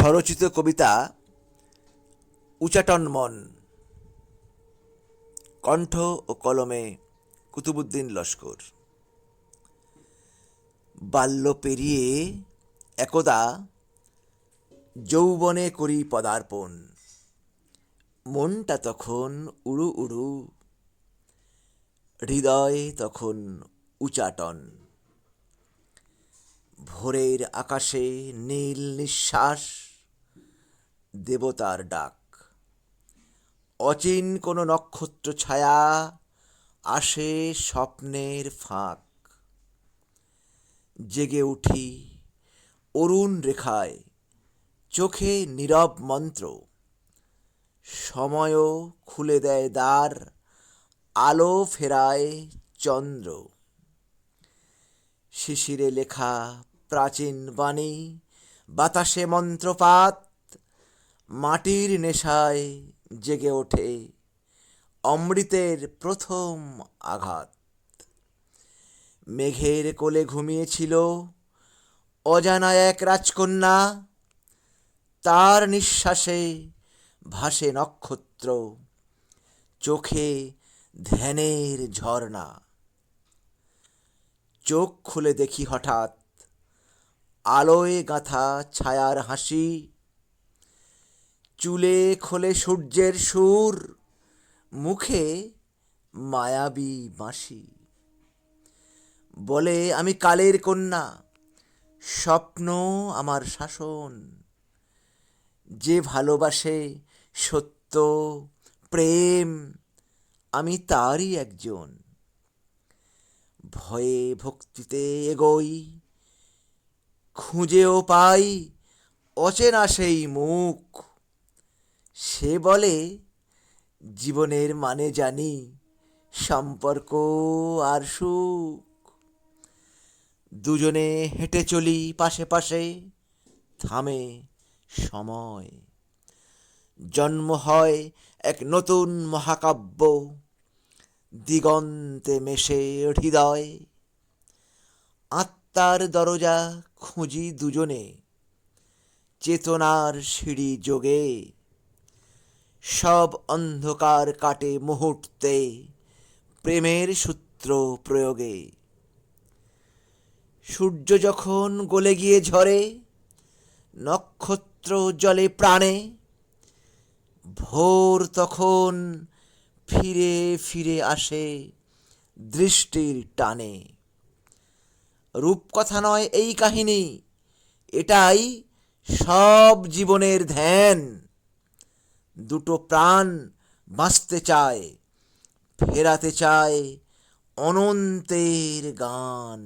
স্বরচিত কবিতা উচাটন মন। কণ্ঠ ও কলমে কুতুবুদ্দিন লস্কর। বাল্য পেরিয়ে একদা যৌবনে করি পদার্পণ। মনটা তখন উড়ু উড়ু, হৃদয় তখন উচাটন। ভোরের আকাশে নীল নিঃশ্বাস দেবতার ডাক। অচিন কোনো নক্ষত্র ছায়া আসে স্বপ্নের ফাঁক। জেগে উঠি অরুণ রেখায় চোখে নীরব মন্ত্র। সময়ও খুলে দেয় দ্বার, আলো ফেরায় চন্দ্র। শিশিরে লেখা প্রাচীন বাণী, বাতাসে মন্ত্রপাত মাটির নেশায় জেগে ওঠে অমৃতের প্রথম আঘাত। মেঘের কোলে ঘুমিয়েছিল অজানা এক রাজকন্যা। তার নিঃশ্বাসে ভাসে নক্ষত্র, চোখে ধ্যানের ঝর্ণা। চোখ খুলে দেখি হঠাৎ আলোয় গাঁথা ছায়ার হাসি। চুলে খোলে সূর্যের সুর, মুখে মায়াবী বাঁশি। বলে, আমি কালের কন্যা, স্বপ্ন আমার শাসন। যে ভালোবাসে সত্য, প্রেম, আমি তারই একজন। ভয়ে ভক্তিতে এগোই, খুঁজেও পাই অচেনা সেই মুখ। সে বলে, জীবনের মানে জানি সম্পর্ক আর সুখ। দুজনে হেঁটে চলি পাশে পাশে, থামে সময়। জন্ম হয় এক নতুন মহাকাব্য, দিগন্তে মেশে হৃদয়। আত্মার দরজা খুঁজি দুজনে, চেতনার সিঁড়ি যোগে। সব অন্ধকার কাটে মুহূর্তে, প্রেমের সূত্র প্রয়োগে। সূর্য যখন গলে গিয়ে ঝরে, নক্ষত্র জলে প্রাণে, ভোর তখন ফিরে ফিরে আসে দৃষ্টির টানে। রূপকথা নয় এই কাহিনী, এটাই সব জীবনের ধ্যান। দুটো প্রাণ বাঁচতে চায় ফেরাতে চায় অনন্তের গান।